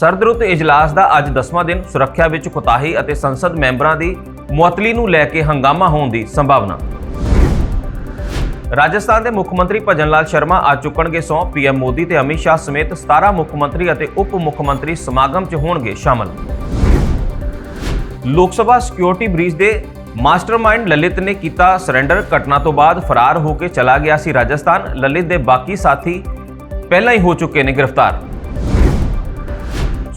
ਸਰਦਰੁੱਤ ਇਜਲਾਸ ਦਾ ਅੱਜ 10ਵਾਂ ਦਿਨ ਸੁਰੱਖਿਆ ਵਿੱਚ ਕੁਤਾਹੀ ਅਤੇ ਸੰਸਦ ਮੈਂਬਰਾਂ ਦੀ ਮੁਅੱਤਲੀ ਨੂੰ ਲੈ ਕੇ ਹੰਗਾਮਾ ਹੋਣ ਦੀ ਸੰਭਾਵਨਾ। ਰਾਜਸਥਾਨ ਦੇ ਮੁੱਖ ਮੰਤਰੀ ਭਜਨ ਲਾਲ ਸ਼ਰਮਾ ਅੱਜ ਚੁੱਕਣਗੇ ਸਹੁੰ ਪੀਐਮ ਮੋਦੀ ਤੇ ਅਮਿਤ ਸ਼ਾਹ ਸਮੇਤ 17 ਮੁੱਖ ਮੰਤਰੀ ਅਤੇ ਉਪ ਮੁੱਖ ਮੰਤਰੀ ਸਮਾਗਮ 'ਚ ਹੋਣਗੇ ਸ਼ਾਮਲ। ਲੋਕ ਸਭਾ ਸਿਕਿਉਰਿਟੀ ਬ੍ਰੀਚ ਦੇ ਮਾਸਟਰਮਾਈਂਡ ਲਲਿਤ ਨੇ ਕੀਤਾ ਸਰੈਂਡਰ। ਘਟਨਾ ਤੋਂ ਬਾਅਦ ਫਰਾਰ ਹੋ ਕੇ ਚਲਾ ਗਿਆ ਸੀ ਰਾਜਸਥਾਨ। ਲਲਿਤ ਦੇ ਬਾਕੀ ਸਾਥੀ ਪਹਿਲਾਂ ਹੀ ਹੋ ਚੁੱਕੇ ਨੇ ਗ੍ਰਿਫਤਾਰ।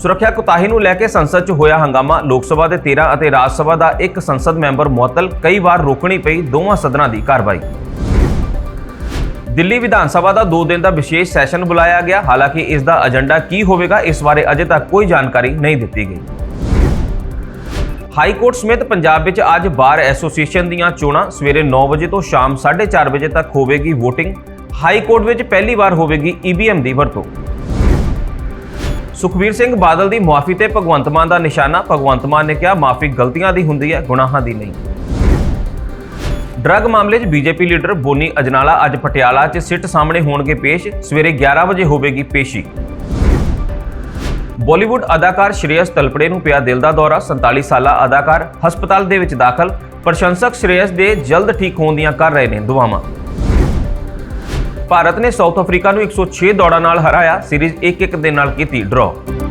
ਸੁਰੱਖਿਆ ਕੁਤਾਹੀ ਨੂੰ ਲੈ ਕੇ ਸੰਸਦ 'ਚ ਹੋਇਆ ਹੰਗਾਮਾ। ਲੋਕ ਸਭਾ ਦੇ 13 ਅਤੇ ਰਾਜ ਸਭਾ ਦਾ ਇੱਕ ਸੰਸਦ ਮੈਂਬਰ ਮੁਅੱਤਲ, ਕਈ ਵਾਰ ਰੋਕਣੀ ਪਈ ਦੋਵਾਂ ਸਦਨਾਂ ਦੀ ਕਾਰਵਾਈ। ਦਿੱਲੀ ਵਿਧਾਨ ਸਭਾ ਦਾ 2 ਦਿਨ ਦਾ ਵਿਸ਼ੇਸ਼ ਸੈਸ਼ਨ ਬੁਲਾਇਆ ਗਿਆ। ਹਾਲਾਂਕਿ ਇਸ ਦਾ ਏਜੰਡਾ ਕੀ ਹੋਵੇਗਾ, ਇਸ ਬਾਰੇ ਅਜੇ ਤੱਕ ਕੋਈ ਜਾਣਕਾਰੀ ਨਹੀਂ ਦਿੱਤੀ ਗਈ। ਹਾਈ ਕੋਰਟ ਸਮੇਤ ਪੰਜਾਬ ਵਿੱਚ ਅੱਜ ਬਾਰ ਐਸੋਸੀਏਸ਼ਨ ਦੀਆਂ ਚੋਣਾਂ। ਸਵੇਰੇ 9 ਵਜੇ ਤੋਂ ਸ਼ਾਮ 4:30 ਵਜੇ ਤੱਕ ਹੋਵੇਗੀ VOTING ਹਾਈ ਕੋਰਟ ਵਿੱਚ ਪਹਿਲੀ ਵਾਰ ਹੋਵੇਗੀ EVM ਦੀ ਵਰਤੋਂ। ਸੁਖਬੀਰ ਸਿੰਘ ਬਾਦਲ ਦੀ ਮੁਆਫੀ ਤੇ ਭਗਵੰਤ ਮਾਨ ਦਾ ਨਿਸ਼ਾਨਾ। ਭਗਵੰਤ ਮਾਨ ਨੇ ਕਿਹਾ, ਮਾਫੀ ਗਲਤੀਆਂ ਦੀ ਹੁੰਦੀ ਹੈ, ਗੁਨਾਹਾਂ ਦੀ ਨਹੀਂ। ਡਰੱਗ ਮਾਮਲੇ 'ਚ ਬੀਜੇਪੀ ਲੀਡਰ ਬੋਨੀ ਅਜਨਾਲਾ ਅੱਜ ਪਟਿਆਲਾ 'ਚ ਸਿੱਟ ਸਾਹਮਣੇ ਹੋਣਗੇ ਪੇਸ਼। ਸਵੇਰੇ 11 ਵਜੇ ਹੋਵੇਗੀ ਪੇਸ਼ੀ। ਬਾਲੀਵੁੱਡ ਅਦਾਕਾਰ ਸ਼੍ਰੇਅਸ ਤਲਪੜੇ ਨੂੰ ਪਿਆ ਦਿਲ ਦਾ ਦੌਰਾ। 47 ਸਾਲਾ ਅਦਾਕਾਰ ਹਸਪਤਾਲ ਦੇ ਵਿੱਚ ਦਾਖਲ। ਪ੍ਰਸ਼ੰਸਕ ਸ੍ਰੇਅਸ ਦੇ ਜਲਦ ਠੀਕ ਹੋਣ ਦੀਆਂ ਕਰ ਰਹੇ ਨੇ ਦੁਆਵਾਂ। ਭਾਰਤ ਨੇ ਸਾਊਥ ਅਫਰੀਕਾ ਨੂੰ 106 ਦੌੜਾਂ ਨਾਲ ਹਰਾਇਆ। ਸੀਰੀਜ਼ 1-1 ਦੇ ਨਾਲ ਕੀਤੀ ਡਰਾਅ